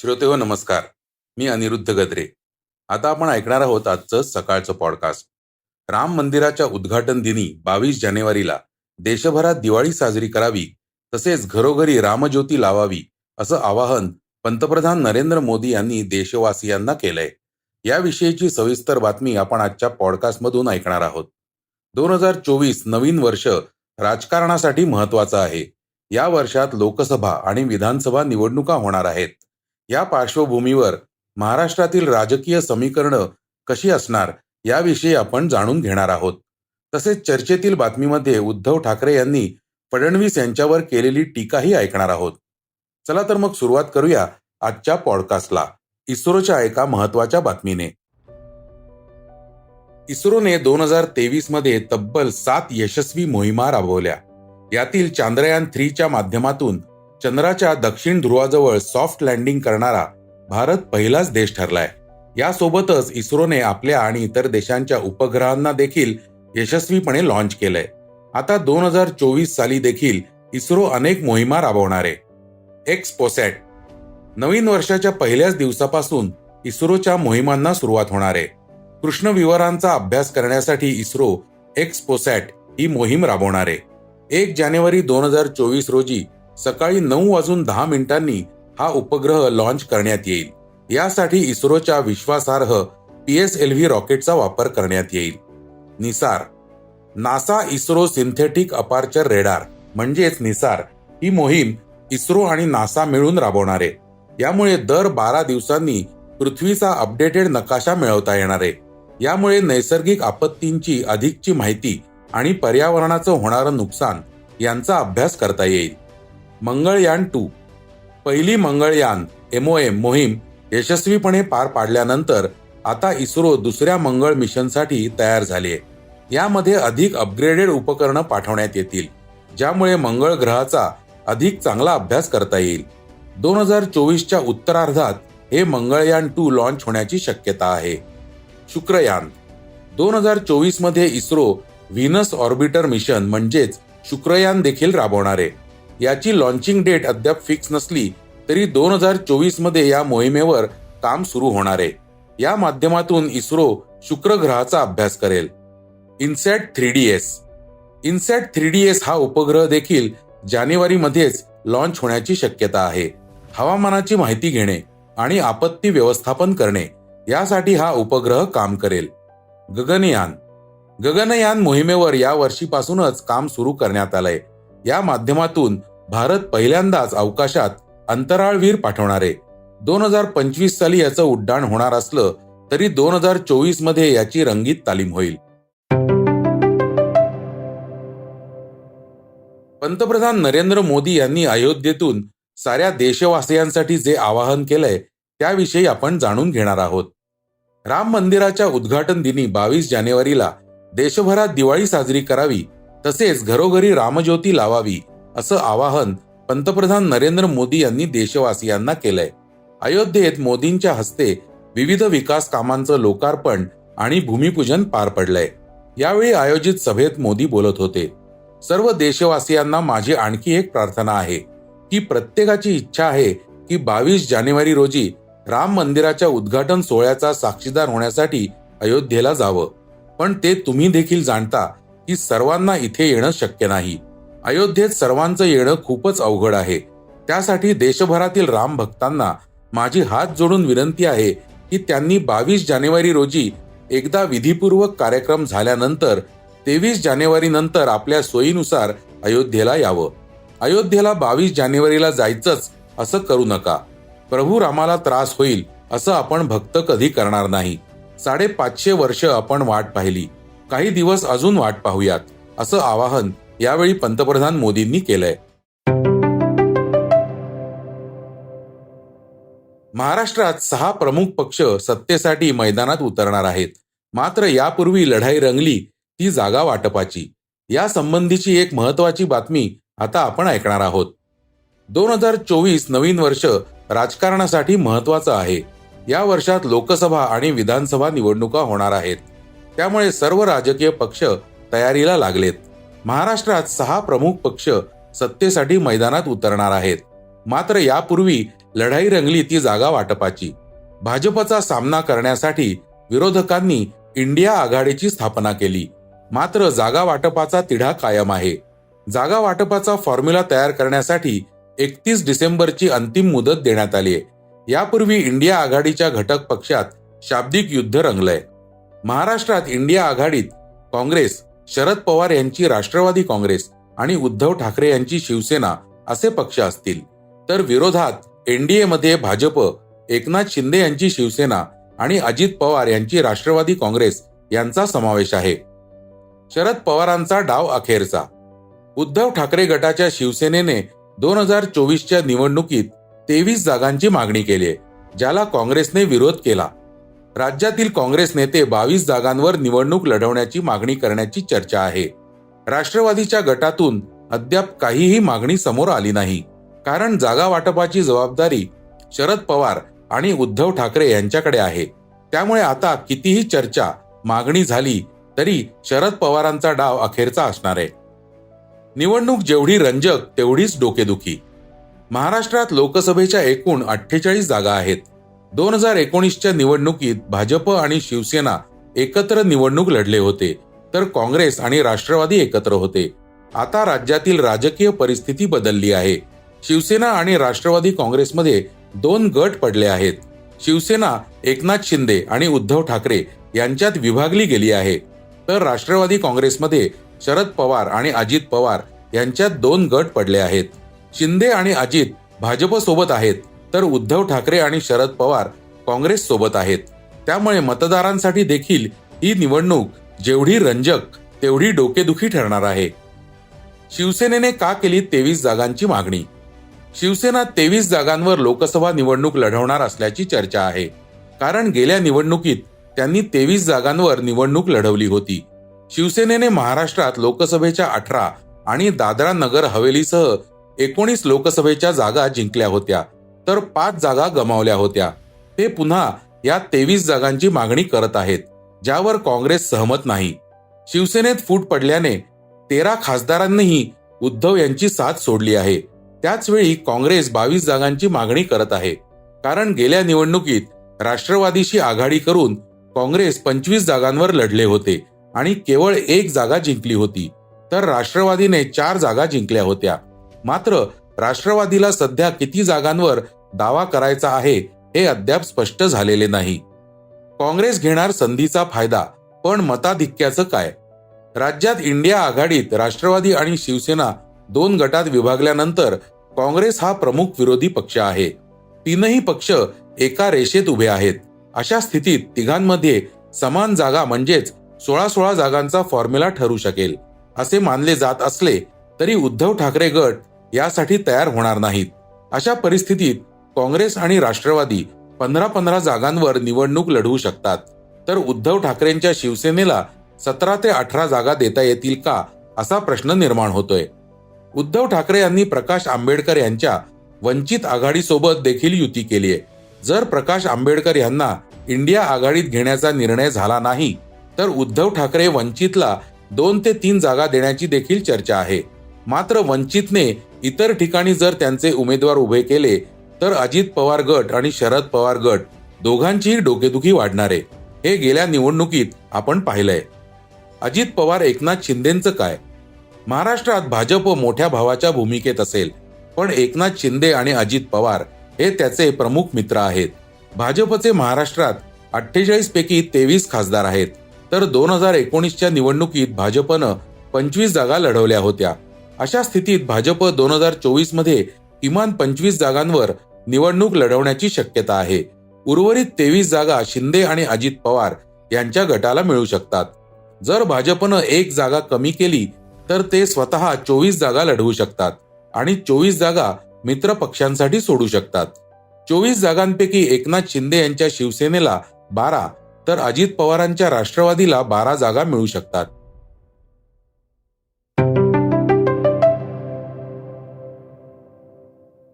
श्रोते हो नमस्कार. मी अनिरुद्ध गद्रे. आता आपण ऐकणार आहोत आजचं सकाळचं पॉडकास्ट राम मंदिराच्या उद्घाटन दिनी बावीस जानेवारीला देशभरात दिवाळी साजरी करावी तसेच घरोघरी रामज्योती लावावी असं आवाहन पंतप्रधान नरेंद्र मोदी यांनी देशवासियांना केलंय. याविषयीची सविस्तर बातमी आपण आजच्या पॉडकास्टमधून ऐकणार आहोत. दोन हजार चोवीस नवीन वर्ष राजकारणासाठी महत्वाचं आहे. या वर्षात लोकसभा आणि विधानसभा निवडणुका होणार आहेत. या पार्श्वभूमीवर महाराष्ट्रातील राजकीय समीकरणं कशी असणार याविषयी आपण जाणून घेणार आहोत. तसेच चर्चेतील बातमीमध्ये उद्धव ठाकरे यांनी फडणवीस यांच्यावर केलेली टीकाही ऐकणार आहोत. चला तर मग सुरुवात करूया आजच्या पॉडकास्टला. इस्रोच्या एका महत्त्वाच्या बातमीने. इस्रोने दोन हजार तेवीसमध्ये तब्बल सात यशस्वी मोहिमा राबवल्या. यातील चांद्रयान थ्रीच्या माध्यमातून चंद्राच्या दक्षिण ध्रुवाजवळ सॉफ्ट लँडिंग करणारा भारत पहिलाच देश ठरलाय. यासोबतच इस्रोने आपल्या आणि इतर देशांच्या उपग्रहांना देखील यशस्वीपणे लॉन्च केलंय. आता दोन हजार चोवीस साली देखील इस्रो अनेक मोहिमा राबवणार आहे. एक्स पोसॅट नवीन वर्षाच्या पहिल्याच दिवसापासून इस्रोच्या मोहिमांना सुरुवात होणार आहे. कृष्ण विवरांचा अभ्यास करण्यासाठी इस्रो एक्स पोसॅट ही मोहीम राबवणार आहे. एक जानेवारी दोन हजार चोवीस रोजी सकाळी नऊ वाजून दहा मिनिटांनी हा उपग्रह लॉन्च करण्यात येईल. यासाठी इस्रोच्या विश्वासार्ह पी एस एल व्ही रॉकेटचा वापर करण्यात येईल. NISAR NASA ISRO synthetic aperture radar म्हणजेच निसार ही मोहीम इस्रो आणि नासा मिळून राबवणार. आहे यामुळे दर बारा दिवसांनी पृथ्वीचा अपडेटेड नकाशा मिळवता येणार आहे. यामुळे नैसर्गिक आपत्तींची अधिकची माहिती आणि पर्यावरणाचं होणारं नुकसान यांचा अभ्यास करता येईल. मंगळयान टू. पहिली मंगळयान एमओएम मोहीम यशस्वीपणे पार पाडल्यानंतर आता इस्रो दुसऱ्या मंगळ मिशनसाठी तयार झाले आहे यामध्ये अधिक अपग्रेडेड उपकरणं पाठवण्यात येतील ज्यामुळे मंगळ ग्रहाचा अधिक चांगला अभ्यास करता येईल. दोन हजार चोवीसच्या उत्तरार्धात हे मंगळयान टू लॉन्च होण्याची शक्यता आहे. शुक्रयान दोन हजार चोवीसमध्ये इस्रो व्हिनस ऑर्बिटर मिशन म्हणजेच शुक्रयान देखील राबवणार. आहे याची लॉन्चिंग डेट अद्याप फिक्स नसली तरी दोन हजार चोवीसमध्ये या मोहिमेवर काम सुरू होणार आहे. या माध्यमातून इस्रो शुक्र ग्रहाचा अभ्यास करेल. INSAT three D S. INSAT three D S हा उपग्रह देखील जानेवारीमध्येच लॉन्च होण्याची शक्यता आहे. हवामानाची माहिती घेणे आणि आपत्ती व्यवस्थापन करणे यासाठी हा उपग्रह काम करेल. गगनयान. गगनयान मोहिमेवर या वर्षीपासूनच काम सुरू करण्यात आलंय. या माध्यमातून भारत पहिल्यांदाच अवकाशात अंतराळवीर पाठवणार. आहे दोन हजार पंचवीस साली याचं उड्डाण होणार असलं तरी दोन हजार चोवीसमध्ये याची रंगीत तालीम होईल. पंतप्रधान नरेंद्र मोदी यांनी अयोध्येतून साऱ्या देशवासियांसाठी जे आवाहन केलंय त्याविषयी आपण जाणून घेणार आहोत. राम मंदिराच्या उद्घाटन दिनी बावीस जानेवारीला देशभरात दिवाळी साजरी करावी तसेच घरोघरी रामज्योती लावावी असं आवाहन पंतप्रधान नरेंद्र मोदी यांनी देशवासियांना केलंय. अयोध्येत मोदींच्या हस्ते विविध विकास कामांचं लोकार्पण आणि भूमिपूजन पार पडलंय. यावेळी आयोजित सभेत मोदी बोलत होते. सर्व देशवासियांना माझी आणखी एक प्रार्थना आहे की प्रत्येकाची इच्छा आहे की बावीस जानेवारी रोजी राम मंदिराच्या उद्घाटन सोहळ्याचा साक्षीदार होण्यासाठी अयोध्येला जावं. पण ते तुम्ही देखील जाणता की सर्वांना इथे येणं शक्य नाही. अयोध्येत सर्वांचं येणं खूपच अवघड आहे. त्यासाठी देशभरातील राम भक्तांना माझी हात जोडून विनंती आहे की त्यांनी बावीस जानेवारी रोजी एकदा विधीपूर्वक कार्यक्रम झाल्यानंतर तेवीस जानेवारी नंतर आपल्या सोयीनुसार अयोध्येला यावं. अयोध्येला बावीस जानेवारीला जायचंच असं करू नका. प्रभू रामाला त्रास होईल असं आपण भक्त कधी करणार नाही. साडेपाचशे वर्ष आपण वाट पाहिली. काही दिवस अजून वाट पाहूयात असं आवाहन यावेळी पंतप्रधान मोदींनी केलंय. महाराष्ट्रात सहा प्रमुख पक्ष सत्तेसाठी मैदानात उतरणार आहेत. मात्र यापूर्वी लढाई रंगली ती जागा वाटपाची. या संबंधीची एक महत्वाची बातमी आता आपण ऐकणार आहोत. दोन हजार चोवीस नवीन वर्ष राजकारणासाठी महत्वाचं आहे. या वर्षात लोकसभा आणि विधानसभा निवडणुका होणार आहेत. त्यामुळे सर्व राजकीय पक्ष तयारीला लागलेत. महाराष्ट्रात सहा प्रमुख पक्ष सत्तेसाठी मैदानात उतरणार आहेत. मात्र यापूर्वी लढाई रंगली ती जागा वाटपाची. भाजपचा सामना करण्यासाठी विरोधकांनी इंडिया आघाडीची स्थापना केली. मात्र जागा वाटपाचा तिढा कायम आहे. जागा वाटपाचा फॉर्म्युला तयार करण्यासाठी एकतीस डिसेंबरची अंतिम मुदत देण्यात आली आहे. यापूर्वी इंडिया आघाडीच्या घटक पक्षात शाब्दिक युद्ध रंगलंय. महाराष्ट्रात इंडिया आघाडीत काँग्रेस शरद पवार यांची राष्ट्रवादी काँग्रेस आणि उद्धव ठाकरे यांची शिवसेना असे पक्ष असतील. तर विरोधात एनडीए मध्ये भाजप एकनाथ शिंदे यांची शिवसेना आणि अजित पवार यांची राष्ट्रवादी काँग्रेस यांचा समावेश आहे. शरद पवारांचा डाव अखेरचा. उद्धव ठाकरे गटाच्या शिवसेनेने दोन हजार चोवीसच्या निवडणुकीत तेवीस जागांची मागणी केली ज्याला काँग्रेसने विरोध केला. राज्यातील काँग्रेस नेते बावीस जागांवर निवडणूक लढवण्याची मागणी करण्याची चर्चा आहे. राष्ट्रवादीच्या गटातून अद्याप काहीही मागणी समोर आली नाही. कारण जागा वाटपाची जबाबदारी शरद पवार आणि उद्धव ठाकरे यांच्याकडे आहे. त्यामुळे आता कितीही चर्चा मागणी झाली तरी शरद पवारांचा डाव अखेरचा असणार आहे. निवडणूक जेवढी रंजक तेवढीच डोकेदुखी. महाराष्ट्रात लोकसभेच्या एकूण अठ्ठेचाळीस जागा आहेत. दोन हजार एकोणीसच्या निवडणुकीत भाजप आणि शिवसेना एकत्र निवडणूक लढले होते तर काँग्रेस आणि राष्ट्रवादी एकत्र होते. आता राज्यातील राजकीय परिस्थिती बदलली आहे. शिवसेना आणि राष्ट्रवादी काँग्रेसमध्ये दोन गट पडले आहेत. शिवसेना एकनाथ शिंदे आणि उद्धव ठाकरे यांच्यात विभागली गेली आहे. तर राष्ट्रवादी काँग्रेसमध्ये शरद पवार आणि अजित पवार यांच्यात दोन गट पडले आहेत. शिंदे आणि अजित भाजपसोबत आहेत. तर उद्धव ठाकरे आणि शरद पवार काँग्रेस सोबत आहेत. त्यामुळे मतदारांसाठी देखील ही निवडणूक जेवढी रंजक तेवढी डोकेदुखी ठरणार आहे. शिवसेनेने का केली तेवीस जागांची मागणी? शिवसेना तेवीस जागांवर लोकसभा निवडणूक लढवणार असल्याची चर्चा आहे. कारण गेल्या निवडणुकीत त्यांनी तेवीस जागांवर निवडणूक लढवली होती. शिवसेनेने महाराष्ट्रात लोकसभेच्या अठरा आणि दादरा नगर हवेलीसह एकोणीस लोकसभेच्या जागा जिंकल्या होत्या. तर पाच जागा गमावल्या होत्या. ते पुन्हा या तेवीस जागांची मागणी करत आहेत ज्यावर काँग्रेस सहमत नाही. शिवसेनेत फूट पडल्याने तेरा खासदारांनीही उद्धव यांची साथ सोडली आहे. त्याचवेळी काँग्रेस बावीस जागांची मागणी करत आहे. कारण गेल्या निवडणुकीत राष्ट्रवादीशी आघाडी करून काँग्रेस पंचवीस जागांवर लढले होते आणि केवळ एक जागा जिंकली होती. तर राष्ट्रवादीने चार जागा जिंकल्या होत्या. मात्र राष्ट्रवादीला सध्या किती जागांवर दावा करायचा आहे हे अद्याप स्पष्ट झालेले नाही. काँग्रेस घेणार संधीचा फायदा पण मताधिक्याचं काय? राज्यात इंडिया आघाडीत राष्ट्रवादी आणि शिवसेना दोन गटात विभागल्यानंतर काँग्रेस हा प्रमुख विरोधी पक्ष आहे. तीनही पक्ष एका रेषेत उभे आहेत. अशा स्थितीत तिघांमध्ये समान जागा म्हणजेच सोळा सोळा जागांचा फॉर्म्युला ठरू शकेल असे मानले जात असले तरी उद्धव ठाकरे गट यासाठी तयार होणार नाहीत. अशा परिस्थितीत काँग्रेस आणि राष्ट्रवादी पंधरा पंधरा जागांवर निवडणूक लढवू शकतात. तर उद्धव ठाकरेंच्या शिवसेनेला सतरा ते अठरा जागा देता येतील का असा प्रश्न निर्माण होतोय. उद्धव ठाकरे यांनी प्रकाश आंबेडकर यांच्या वंचित आघाडीसोबत देखील युती केली आहे जर प्रकाश आंबेडकर यांना इंडिया आघाडीत घेण्याचा निर्णय झाला नाही तर उद्धव ठाकरे वंचितला दोन ते तीन जागा देण्याची देखील चर्चा आहे. मात्र वंचितने इतर ठिकाणी जर त्यांचे उमेदवार उभे केले तर अजित पवार गट आणि शरद पवार गट दोघांचीही डोकेदुखी वाढणार. आहे हे गेल्या निवडणुकीत आपण पाहिलंय. अजित पवार एकनाथ शिंदेचं काय? महाराष्ट्रात भाजप मोठ्या भावाच्या भूमिकेत असेल पण एकनाथ शिंदे आणि अजित पवार हे त्याचे प्रमुख मित्र आहेत. भाजपचे महाराष्ट्रात अठ्ठेचाळीस पैकी तेवीस खासदार आहेत. तर दोन हजार एकोणीसच्या निवडणुकीत भाजपनं पंचवीस जागा लढवल्या होत्या. अशा स्थितीत भाजप दोन हजार चोवीसमध्ये किमान पंचवीस जागांवर निवडणूक लढवण्याची शक्यता आहे. उर्वरित तेवीस जागा शिंदे आणि अजित पवार यांच्या गटाला मिळू शकतात. जर भाजपनं एक जागा कमी केली तर ते स्वतः चोवीस जागा लढवू शकतात आणि चोवीस जागा मित्र पक्षांसाठी सोडू शकतात. चोवीस जागांपैकी एकनाथ शिंदे यांच्या शिवसेनेला बारा तर अजित पवारांच्या राष्ट्रवादीला बारा जागा मिळू शकतात.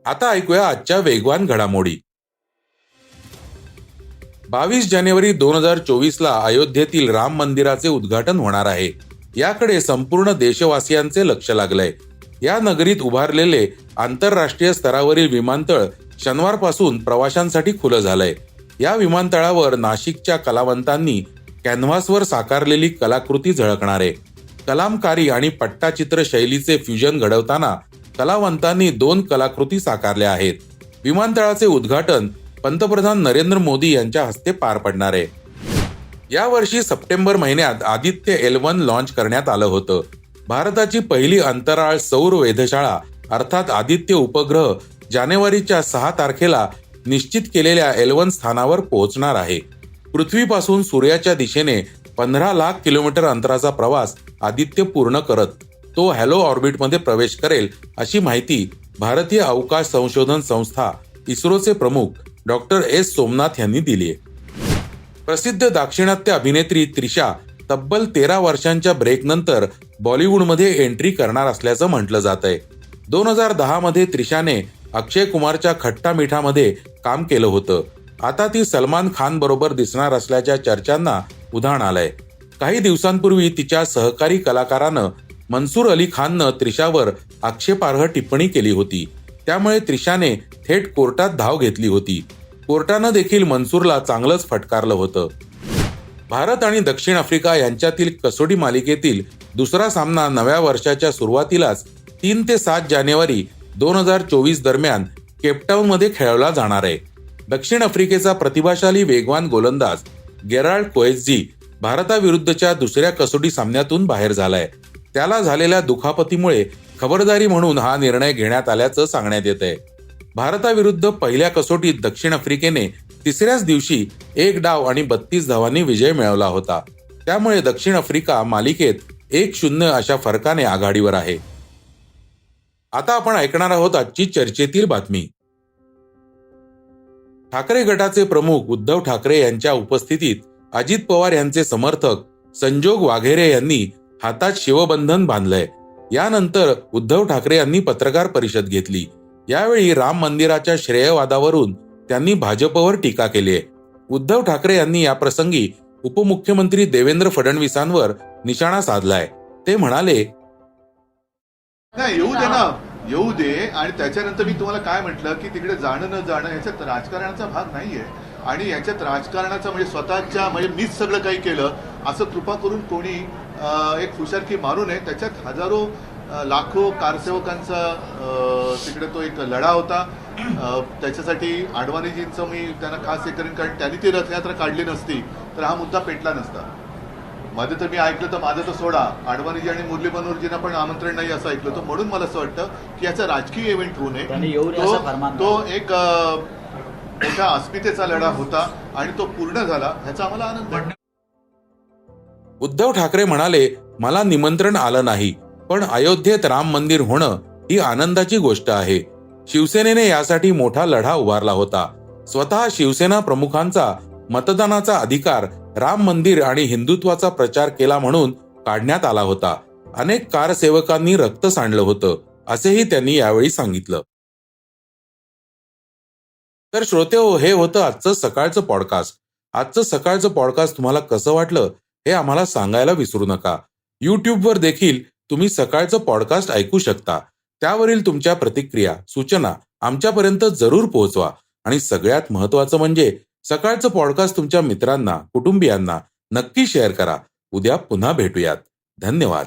आता ऐकूया आजच्या वेगवान घडामोडी. बावीस जानेवारी दोन हजार चोवीस ला अयोध्येतील राम मंदिराचे उद्घाटन होणार आहे. याकडे संपूर्ण देशवासियांचे लक्ष लागलंय. या नगरीत उभारलेले आंतरराष्ट्रीय स्तरावरील विमानतळ शनिवारपासून प्रवाशांसाठी खुलं झालंय. या विमानतळावर नाशिकच्या कलावंतांनी कॅनव्हासवर साकारलेली कलाकृती झळकणार आहे. कलामकारी आणि पट्टाचित्र शैलीचे फ्युजन घडवताना कलावंतांनी दोन कलाकृती साकारल्या आहेत. विमानतळाचे उद्घाटन पंतप्रधान नरेंद्र मोदी यांच्या हस्ते पार पडणार आहे. यावर्षी सप्टेंबर महिन्यात आदित्य एल वन लॉन्च करण्यात आलं होतं. भारताची पहिली अंतराळ सौर वेधशाळा अर्थात आदित्य उपग्रह जानेवारीच्या सहा तारखेला निश्चित केलेल्या एल वन स्थानावर पोहोचणार आहे. पृथ्वीपासून सूर्याच्या दिशेने पंधरा लाख किलोमीटर अंतराचा प्रवास आदित्य पूर्ण करत तो हॅलो ऑर्बिटमध्ये प्रवेश करेल अशी माहिती भारतीय अवकाश संशोधन संस्था इस्रोचे प्रमुख डॉक्टर एस सोमनाथ यांनी दिली आहे प्रसिद्ध दाक्षिणात्य अभिनेत्री त्रिशा तब्बल तेरा वर्षांच्या ब्रेकनंतर बॉलिवूडमध्ये एंट्री करणार असल्याचं म्हटलं जात आहे दोन हजार दहा मध्ये त्रिशाने अक्षय कुमारच्या खट्टा मिठामध्ये काम केलं होतं. आता ती सलमान खान बरोबर दिसणार असल्याच्या चर्चांना उधाण आलंय. काही दिवसांपूर्वी तिच्या सहकारी कलाकारानं मनसूर अली खाननं त्रिशावर आक्षेपार्ह टिप्पणी केली होती. त्यामुळे त्रिशाने थेट कोर्टात धाव घेतली होती. कोर्टानं देखील मनसूरला चांगलंच फटकारलं होतं. भारत आणि दक्षिण आफ्रिका यांच्यातील कसोटी मालिकेतील दुसरा सामना नव्या वर्षाच्या सुरुवातीलाच तीन ते सात जानेवारी दोन हजार चोवीस दरम्यान केपटाऊन मध्ये खेळवला जाणार आहे. दक्षिण आफ्रिकेचा प्रतिभाशाली वेगवान गोलंदाज गेराल्ड कोएसजी भारताविरुद्धच्या दुसऱ्या कसोटी सामन्यातून बाहेर झालाय. त्याला झालेल्या दुखापतीमुळे खबरदारी म्हणून हा निर्णय घेण्यात आल्याचं सांगण्यात येत आहे भारताविरुद्ध पहिल्या कसोटीत दक्षिण आफ्रिकेने तिसऱ्याच दिवशी एक डाव आणि बत्तीस धावांनी विजय मिळवला होता. त्यामुळे दक्षिण आफ्रिका मालिकेत एक शून्य अशा फरकाने आघाडीवर आहे. आता आपण ऐकणार आहोत आजची चर्चेतील बातमी. ठाकरे गटाचे प्रमुख उद्धव ठाकरे यांच्या उपस्थितीत अजित पवार यांचे समर्थक संजोग वाघेरे यांनी हातात शिवबंधन बांधलंय. यानंतर उद्धव ठाकरे यांनी पत्रकार परिषद घेतली. यावेळी राम मंदिराच्या श्रेयवादावरून त्यांनी भाजपवर टीका केली आहे. उद्धव ठाकरे यांनी या प्रसंगी उपमुख्यमंत्री देवेंद्र फडणवीसांवर निशाणा साधलाय. ते म्हणाले नाही येऊ दे ना. येऊ दे. आणि त्याच्यानंतर मी तुम्हाला काय म्हटलं की तिकडे जाणं न जाणं याच्यात राजकारणाचा भाग नाहीये. आणि याच्यात राजकारणाचा म्हणजे स्वतःच्या म्हणजे मीच सगळं काही केलं असं कृपा करून कोणी एक हुशारकी मारू नये त्याच्यात हजारो लाखो कारसेवकांचा तिकडे तो एक लढा होता. त्याच्यासाठी आडवाणीजींचं मी त्यांना खास हे करेन कारण त्यांनी ती रथयात्रा काढली नसती तर हा मुद्दा पेटला नसता. मध्ये तर मी ऐकलं तर माझं तर सोडा. आडवाणीजी आणि मुरली मनोहरजींना पण आमंत्रण नाही असं ऐकलं होतं. म्हणून मला असं वाटतं की याचा राजकीय इव्हेंट होऊ नये. तो एक मोठ्या अस्मितेचा लढा होता आणि तो पूर्ण झाला ह्याचा आम्हाला आनंद आहे. उद्धव ठाकरे म्हणाले मला निमंत्रण आलं नाही पण अयोध्येत राम मंदिर होणं ही आनंदाची गोष्ट आहे. शिवसेनेने यासाठी मोठा लढा उभारला होता. स्वतः शिवसेना प्रमुखांचा मतदानाचा अधिकार राम मंदिर आणि हिंदुत्वाचा प्रचार केला म्हणून काढण्यात आला होता. अनेक कारसेवकांनी रक्त सांडलं होतं असेही त्यांनी यावेळी सांगितलं. तर श्रोते हो हे होतं आजचं सकाळचं पॉडकास्ट आजचं सकाळचं पॉडकास्ट तुम्हाला कसं वाटलं? हे आम्हाला सांगायला विसरू नका. युट्यूबवर देखील तुम्ही सकाळचं पॉडकास्ट ऐकू शकता. त्यावरील तुमच्या प्रतिक्रिया सूचना आमच्यापर्यंत जरूर पोहोचवा. आणि सगळ्यात महत्वाचं म्हणजे सकाळचं पॉडकास्ट तुमच्या मित्रांना कुटुंबियांना नक्की शेअर करा. उद्या पुन्हा भेटूयात. धन्यवाद.